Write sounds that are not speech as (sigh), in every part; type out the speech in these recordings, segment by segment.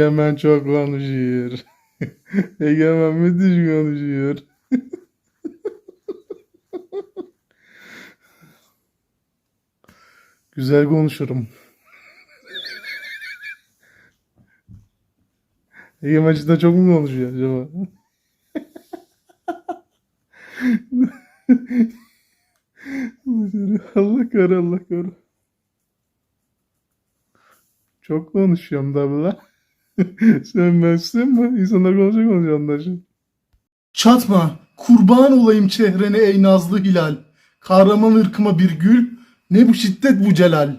Egemen çok konuşuyor. (laughs) Egemen müthiş konuşuyor. (laughs) Güzel konuşurum. (laughs) Egemen cidden çok mu konuşuyor acaba? Allah kar Allah kar. Çok konuşuyorum da la. Sen bensin mi? İnsanlar konuşuyor konuşuyor onlar için. Çatma, kurban olayım çehrene ey nazlı hilal. Kahraman ırkıma bir gül, ne bu şiddet bu celal.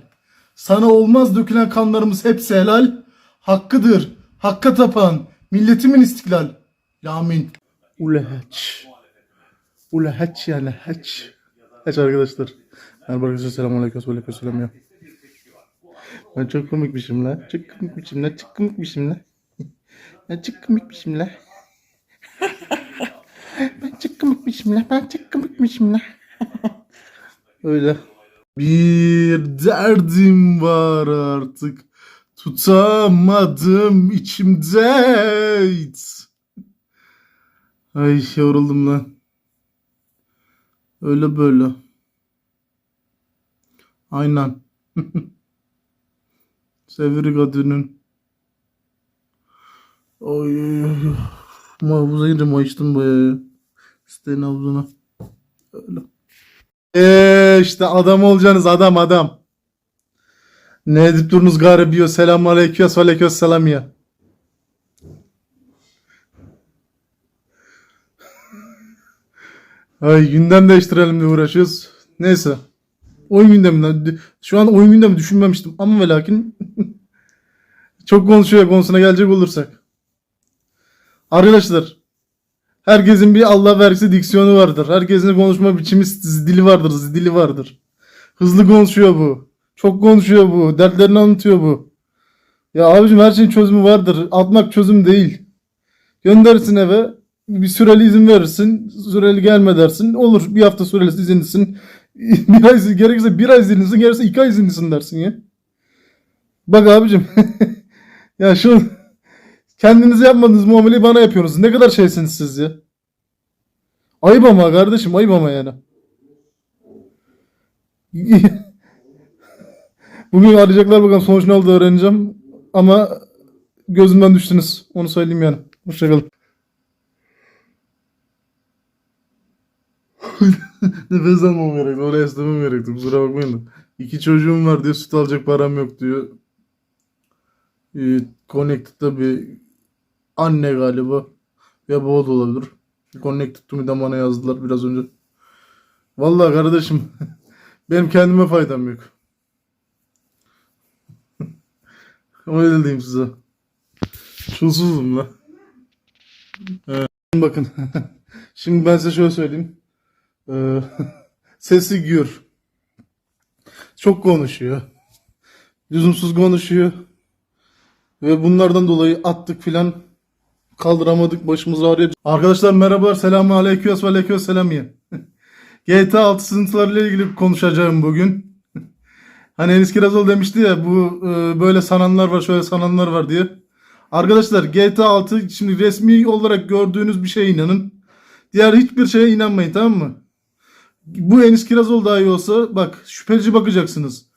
Sana olmaz dökülen kanlarımız hepsi helal. Hakkıdır, hakka tapan, milletimin istiklal. Amin. Ulehaç. Ulehaç ya lehaç. Haç arkadaşlar. Merhaba arkadaşlar selamun aleyküm. Aleyküm selam ya. Ben çok komikmişim la. Çok komikmişim la. Çok komikmişim la. Ben çok komikmişim la. ben çok komikmişim la. Ben çok komikmişim la. Öyle. Bir derdim var artık. Tutamadım içimde. Ay yoruldum lan. Öyle böyle. Aynen. (laughs) Sevri kadının. Ay. Mahvuza girince mayıştım bayağı ya. Sitenin havuzuna. Öyle. Eee işte adam olacaksınız adam adam. Ne edip durunuz garibiyo. Selamun aleyküm. ve Aleyküm selam ya. Ay gündem değiştirelim diye uğraşıyoruz. Neyse. Oyun gündeminden. Şu an oyun gündemi düşünmemiştim ama ve lakin çok konuşuyor konusuna gelecek olursak. Arkadaşlar herkesin bir Allah vergisi diksiyonu vardır. Herkesin konuşma biçimi dili vardır, dili vardır. Hızlı konuşuyor bu. Çok konuşuyor bu. Dertlerini anlatıyor bu. Ya abicim her şeyin çözümü vardır. Atmak çözüm değil. Göndersin eve. Bir süreli izin verirsin. Süreli gelme dersin. Olur. Bir hafta süreli izinlisin. (laughs) bir ay gerekirse bir ay izinlisin. Gerekirse iki ay izinlisin dersin ya. Bak abicim. (laughs) ya şu kendinize yapmadığınız muameleyi bana yapıyorsunuz. Ne kadar şeysiniz siz ya. Ayıp ama kardeşim. Ayıp ama yani. (laughs) Bugün arayacaklar bakalım sonuç ne oldu öğreneceğim. Ama gözümden düştünüz. Onu söyleyeyim yani. Hoşçakalın. (laughs) Nefes almam gerekti. Oraya istemem gerekti. Kusura bakmayın. İki çocuğum var diyor. Süt alacak param yok diyor. Ee, Connected'da bir anne galiba. Ya baba da olabilir. Connected to me'den bana yazdılar biraz önce. Vallahi kardeşim. (laughs) benim kendime faydam yok. (laughs) Öyle diyeyim size. Çulsuzum la. Evet. Bakın. (laughs) Şimdi ben size şöyle söyleyeyim. Ee, sesi gür. Çok konuşuyor. Lüzumsuz konuşuyor. Ve bunlardan dolayı attık filan kaldıramadık başımız ağrıyor. Arkadaşlar merhabalar selamun aleyküm ve aleyküm selam ya. (laughs) GTA 6 sızıntılarıyla ilgili konuşacağım bugün. (laughs) Hani Enis Kirazoğlu demişti ya bu e, böyle sananlar var şöyle sananlar var diye. Arkadaşlar GTA 6 şimdi resmi olarak gördüğünüz bir şeye inanın. Diğer hiçbir şeye inanmayın tamam mı? Bu Enis Kirazoğlu dahi olsa bak şüpheci bakacaksınız.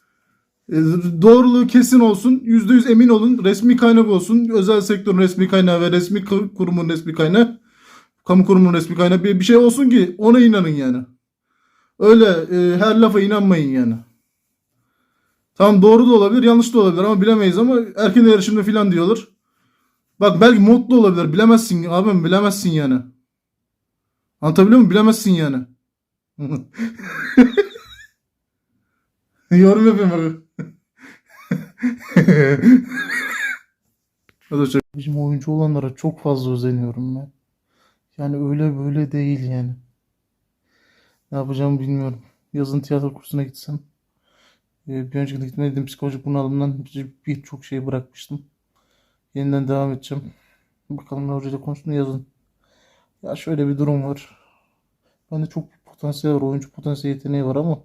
E, Doğruluğu kesin olsun. %100 emin olun. Resmi kaynak olsun. Özel sektörün resmi kaynağı ve resmi kur- kurumun resmi kaynağı. Kamu kurumunun resmi kaynağı bir, bir şey olsun ki ona inanın yani. Öyle e, her lafa inanmayın yani. Tamam doğru da olabilir yanlış da olabilir ama bilemeyiz ama erken yarışımda filan diyorlar. Bak belki mod olabilir bilemezsin abim bilemezsin yani. Anlatabiliyor muyum? Bilemezsin yani. (laughs) Yorum yapayım bak. Bizim oyuncu olanlara çok fazla özeniyorum ben. Yani öyle böyle değil yani. Ne yapacağımı bilmiyorum. Yazın tiyatro kursuna gitsem. Ee, bir önceki gitmediğim psikolojik bunalımdan bir- birçok şey bırakmıştım. Yeniden devam edeceğim. Bakalım ne hocayla konuştum yazın. Ya şöyle bir durum var. Bende çok potansiyel var. Oyuncu potansiyel yeteneği var ama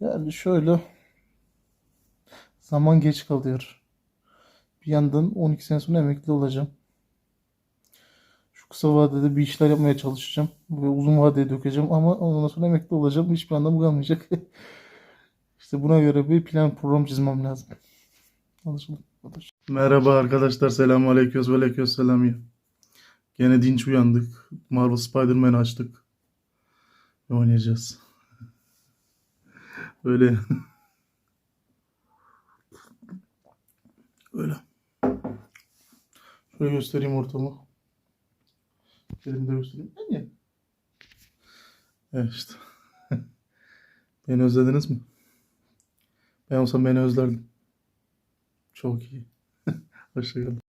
yani şöyle zaman geç kalıyor. Bir yandan 12 sene sonra emekli olacağım. Şu kısa vadede bir işler yapmaya çalışacağım. Ve uzun vadeye dökeceğim ama ondan sonra emekli olacağım. Hiçbir anlamı kalmayacak. (laughs) İşte buna göre bir plan program çizmem lazım. Anlaşıldı. Merhaba arkadaşlar. Selamun aleyküm ve aleyküm selam. Gene dinç uyandık. Marvel Spider-Man açtık. Ve oynayacağız. (laughs) Öyle. Öyle. Şöyle göstereyim ortamı. Elimde göstereyim. Yani. Evet işte. (laughs) Beni özlediniz mi? Ben olsam beni özlerdim. Çok iyi. (laughs) Hoşçakalın.